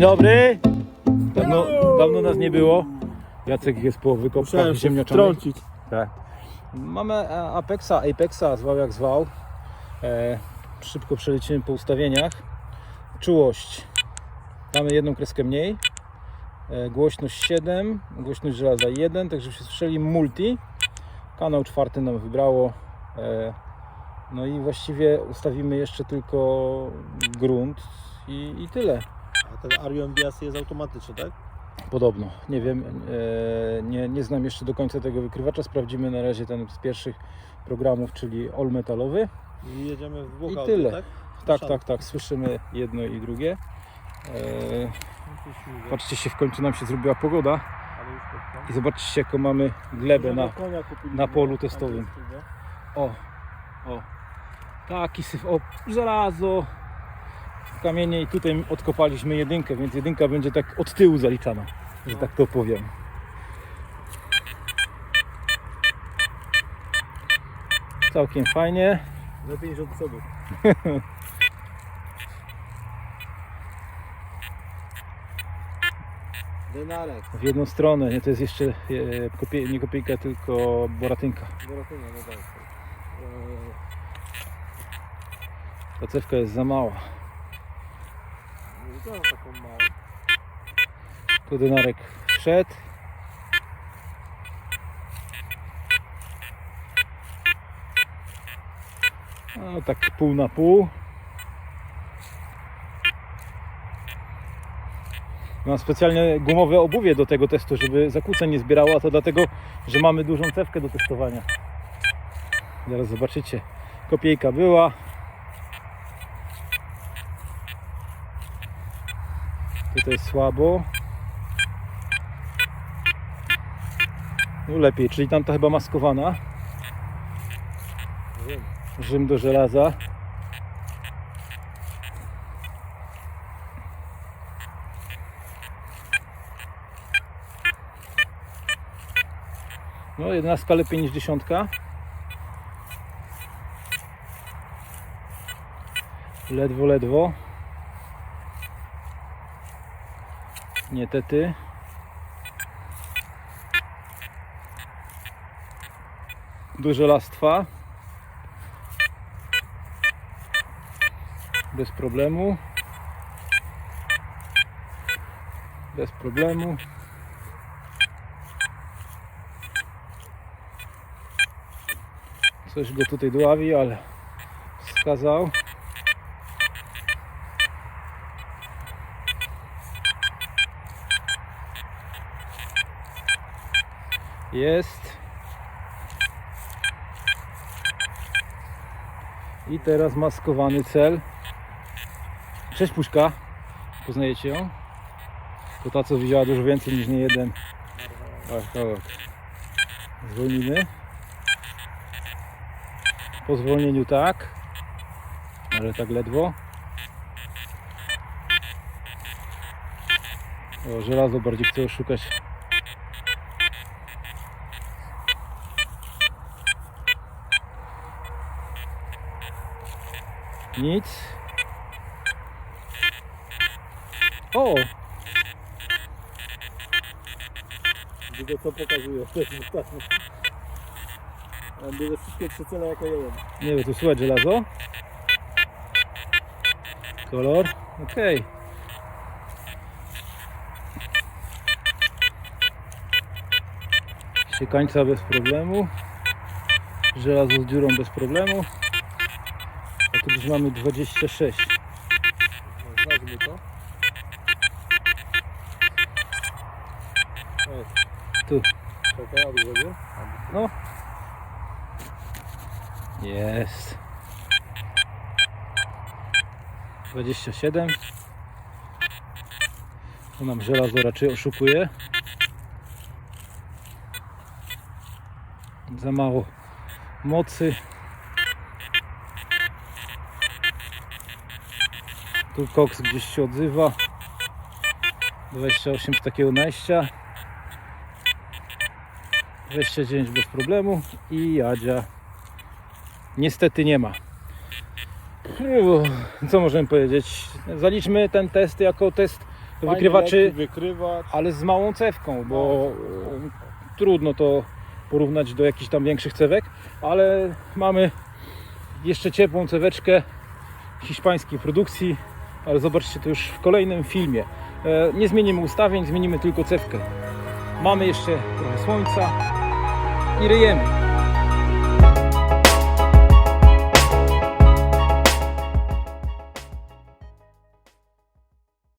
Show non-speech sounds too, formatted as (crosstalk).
Dzień dobry. Dawno, dawno nas nie było. Jacek jest po wykopkach się ziemniaczanych. wtrącić. Tak. Mamy e, Apexa, Apexa, zwał jak zwał. E, szybko przelecimy po ustawieniach. Czułość. Mamy jedną kreskę mniej. E, głośność 7, głośność żelaza 1, tak żebyście słyszeli multi. Kanał czwarty nam wybrało. E, no i właściwie ustawimy jeszcze tylko grunt i, i tyle. A ten Arion wjazd jest automatyczny, tak? Podobno. Nie wiem, e, nie, nie znam jeszcze do końca tego wykrywacza. Sprawdzimy na razie ten z pierwszych programów, czyli all metalowy. I jedziemy w dwóch I tyle. tak? Tak, tak, tak. Słyszymy jedno i drugie. E, patrzcie się, w końcu nam się zrobiła pogoda Ale już pod i zobaczcie, jaką mamy glebę na, konia kupiliśmy. na polu testowym. Angielskiego. O, o. Taki syf, o, żelazo, kamienie i tutaj odkopaliśmy jedynkę, więc jedynka będzie tak od tyłu zaliczana, że tak to powiem. Całkiem fajnie. Lepiej niż od przodu. (laughs) Denarek. W jedną stronę, nie, to jest jeszcze e, kopie, nie kopiejka, tylko boratynka. Dorotynia, no tak. Eee, Ta cewka jest za mała. No to taką małą. Tu denarek wszedł. No tak pół na pół. Mam specjalnie gumowe obuwie do tego testu, żeby zakłóceń nie zbierało, a to dlatego, że mamy dużą cewkę do testowania. Zaraz zobaczycie. Kopiejka była. Tutaj słabo. No lepiej, czyli tamta chyba maskowana. Rzym do żelaza. No, jedenastka lepiej niż dziesiątka. Ledwo, ledwo. Nie tety. Dużo lastwa. Bez problemu. Bez problemu. Coś go tutaj dławi, ale wskazał. Jest. I teraz maskowany cel. Cześć Puszka. Poznajecie ją? To ta co widziała dużo więcej niż nie jeden. Archeolog. Zwolnimy. Po zwolnieniu tak. Ale tak ledwo. O, żelazo bardziej chce oszukać. Nic. O! Tylko co pokazuje. (laughs) Mam bierze wszystkie trzy cele jako jeden. Nie wiem, tu słychać żelazo. Kolor. Okej. Siekańca bez problemu. Żelazo z dziurą bez problemu. Tu już mamy 26. No, Znajdźmy to. Tu. Czekaj, aby zrobię. No. Jest. 27. Tu nam żelazo raczej oszukuje. Za mało mocy. Tu koks gdzieś się odzywa. 28 z takiego najścia. 29 bez problemu i Jadzia niestety nie ma. Uff, Co możemy powiedzieć? Zaliczmy ten test jako test Fajny, wykrywaczy, lekki Wykrywacz. ale z małą cewką, bo e, trudno to porównać do jakichś tam większych cewek, ale mamy jeszcze ciepłą ceweczkę hiszpańskiej produkcji, ale zobaczcie to już w kolejnym filmie. E, Nie zmienimy ustawień, zmienimy tylko cewkę. Mamy jeszcze trochę słońca i ryjemy.